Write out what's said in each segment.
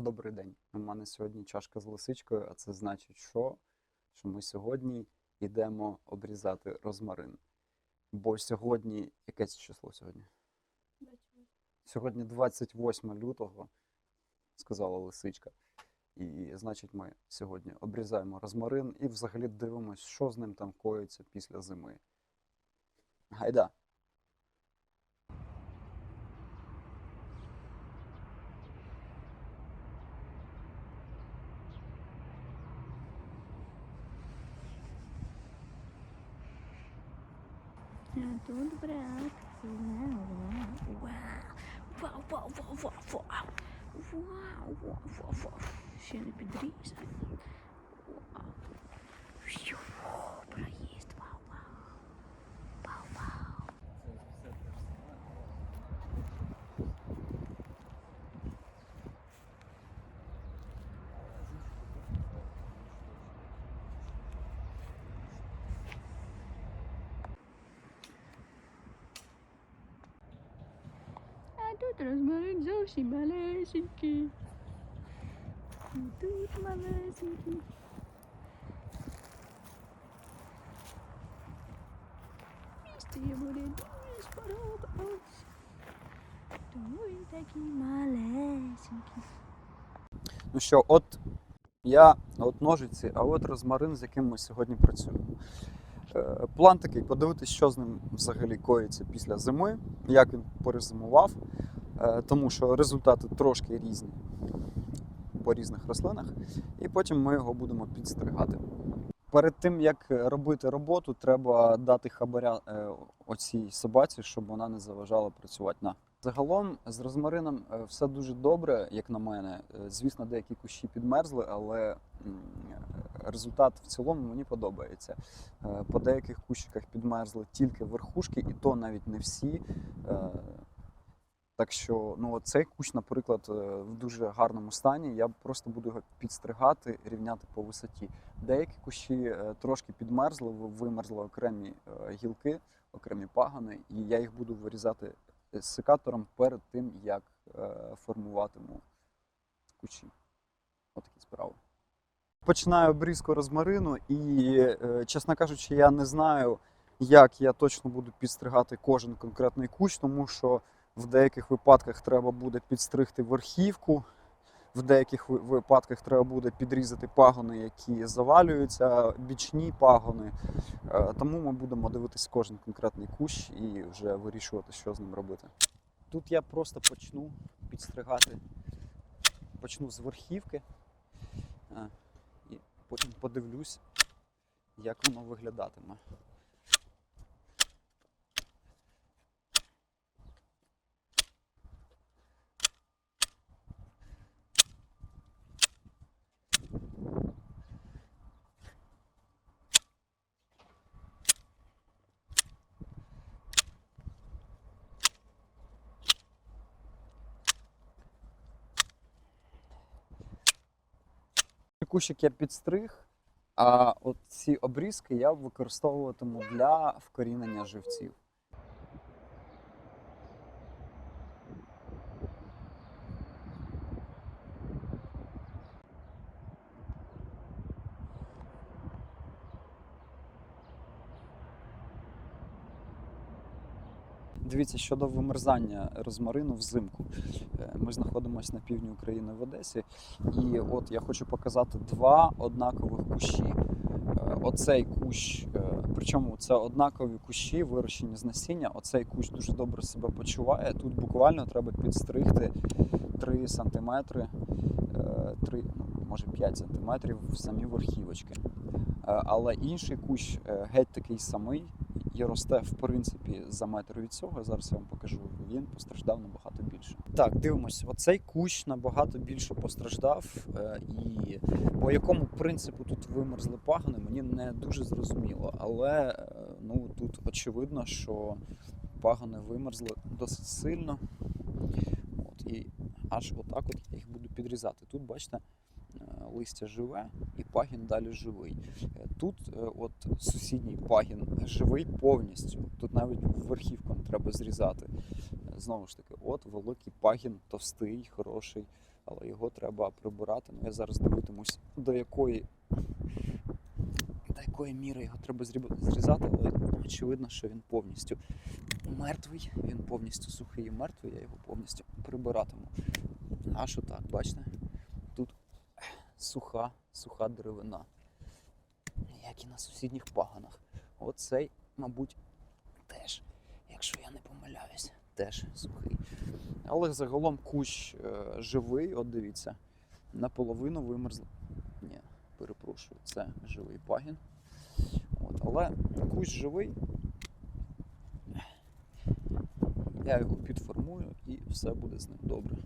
Добрий день. У мене сьогодні чашка з лисичкою, а це значить, що? Що ми сьогодні йдемо обрізати розмарин. Бо сьогодні, яке число сьогодні? Сьогодні 28 лютого, сказала лисичка. І значить, ми сьогодні обрізаємо розмарин і взагалі дивимося, що з ним там коїться після зими. Гайда! tudo branco. Né? Uau, uau, uau, uau, uau, uau, uau, uau, uau, uau, uau. Cheio de pedrinhas. Uau. Розмарин зовсім малесенький. І тут малесенький. Місце йому не дуже сподобалось. Тому він такий малесенький. Ну що, от я, от ножиці, а от розмарин, з яким ми сьогодні працюємо. Е, План такий: подивитись, що з ним взагалі коїться після зими, як він перезимував, тому що результати трошки різні по різних рослинах, і потім ми його будемо підстригати. Перед тим як робити роботу, треба дати хабаря е, оцій собаці, щоб вона не заважала працювати на. Загалом з розмарином е, все дуже добре, як на мене. Е, Звісно, деякі кущі підмерзли, але результат в цілому мені подобається. Е, По деяких кущиках підмерзли тільки верхушки, і то навіть не всі. Так що, ну цей кущ, наприклад, е, в дуже гарному стані. Я просто буду його підстригати, рівняти по висоті. Деякі кущі е, трошки підмерзли, вимерзли окремі е, гілки, окремі пагони, і я їх буду вирізати секатором перед тим, як формуватиму кущі. Отакі справи. Починаю обрізку розмарину, і, чесно кажучи, я не знаю, як я точно буду підстригати кожен конкретний кущ, тому що в деяких випадках треба буде підстригти верхівку, в деяких випадках треба буде підрізати пагони, які завалюються, бічні пагони. Е, Тому ми будемо дивитись кожен конкретний кущ і вже вирішувати, що з ним робити. Тут я просто почну підстригати, почну з верхівки е, і потім подивлюсь, як воно виглядатиме. Кущик я підстриг, а от ці обрізки я використовуватиму для вкорінення живців. Дивіться, щодо вимерзання розмарину взимку. Е, Ми знаходимося на півдні України в Одесі, і от я хочу показати два однакових кущі. Е, Оцей кущ, е, причому це однакові кущі, вирощені з насіння. Оцей кущ дуже добре себе почуває. Тут буквально треба підстригти 3 см, 3, ну, може 5 см в самі верхівочки. Але інший кущ геть такий самий і росте в принципі за метр від цього. Зараз я вам покажу. Він постраждав набагато більше. Так, дивимось. Оцей кущ набагато більше постраждав, е, і по якому принципу тут вимерзли пагони, мені не дуже зрозуміло. Але е, ну тут очевидно, що пагони вимерзли досить сильно. От, і аж отак от я їх буду підрізати. Тут, бачите, листя живе і пагін далі живий. Е, Тут е, от сусідній пагін живий повністю. Тут навіть верхівку не треба зрізати. Е, знову ж таки, от великий пагін, товстий, хороший, але його треба прибирати. Ну я зараз дивитимусь, до якої, до якої міри його треба зрізати, але очевидно, що він повністю мертвий, він повністю сухий і мертвий, я його повністю прибиратиму. Аж отак, бачите? Суха, суха деревина, як і на сусідніх паганах. Оцей, мабуть, теж, якщо я не помиляюсь, теж сухий. Але загалом кущ е, живий, от дивіться, наполовину вимерз. Ні, перепрошую, це живий пагін. От, але кущ живий. Я його підформую і все буде з ним добре.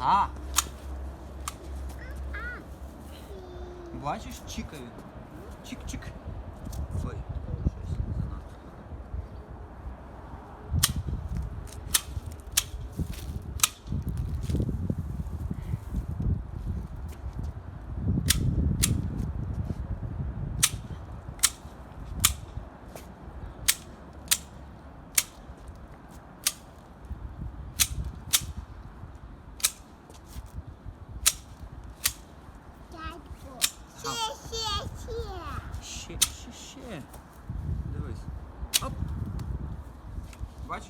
Га! Бачиш, чікаю. Чик-чик. Ще, ще, ще. Дивись. Оп. Бач?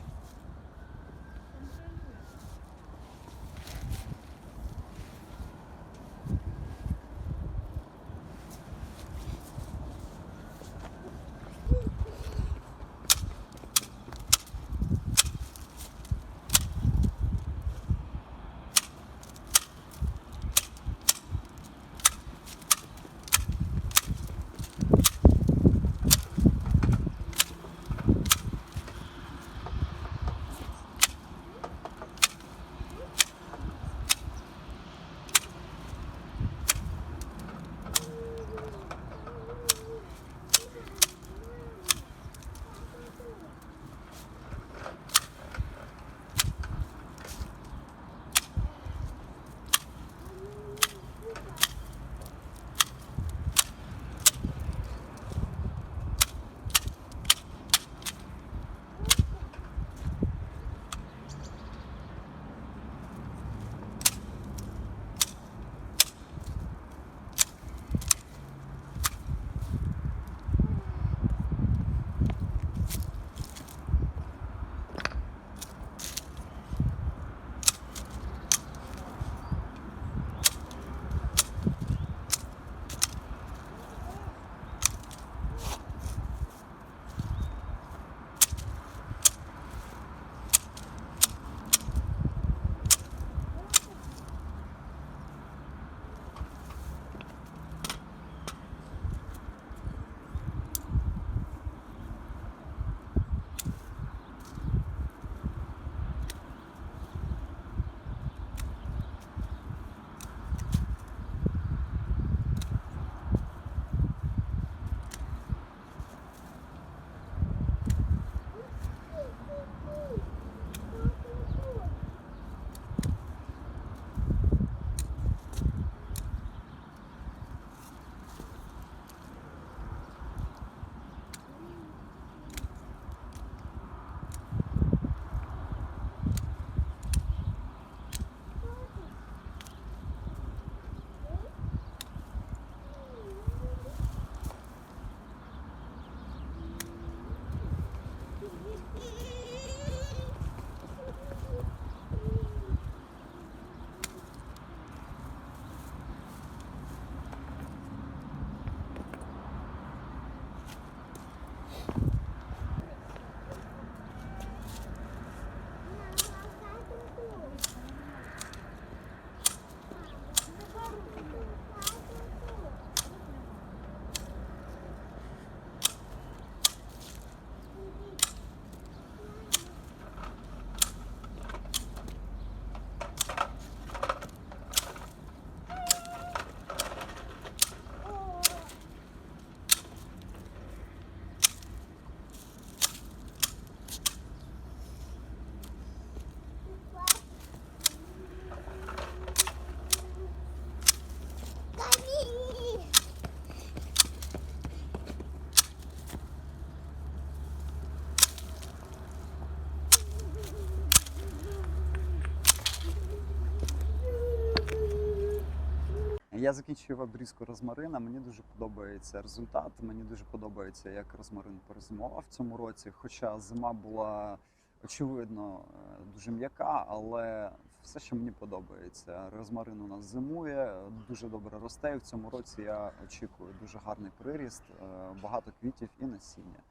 Я закінчив обрізку розмарина. Мені дуже подобається результат. Мені дуже подобається, як розмарин перезимував в цьому році. Хоча зима була очевидно е, дуже м'яка, але все, що мені подобається. Розмарин у нас зимує, дуже добре росте. І в цьому році я очікую дуже гарний приріст, е, багато квітів і насіння.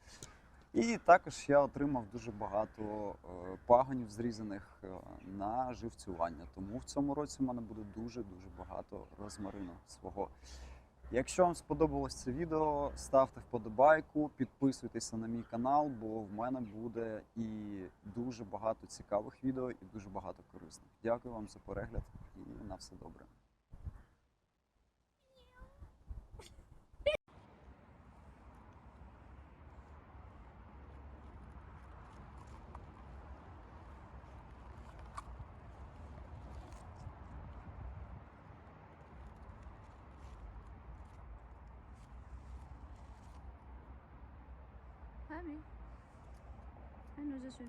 І також я отримав дуже багато е, пагонів зрізаних е, на живцювання. Тому в цьому році в мене буде дуже дуже багато розмарину свого. Якщо вам сподобалось це відео, ставте вподобайку, підписуйтеся на мій канал, бо в мене буде і дуже багато цікавих відео, і дуже багато корисних. Дякую вам за перегляд і на все добре. sabe? Ai, meu, já sou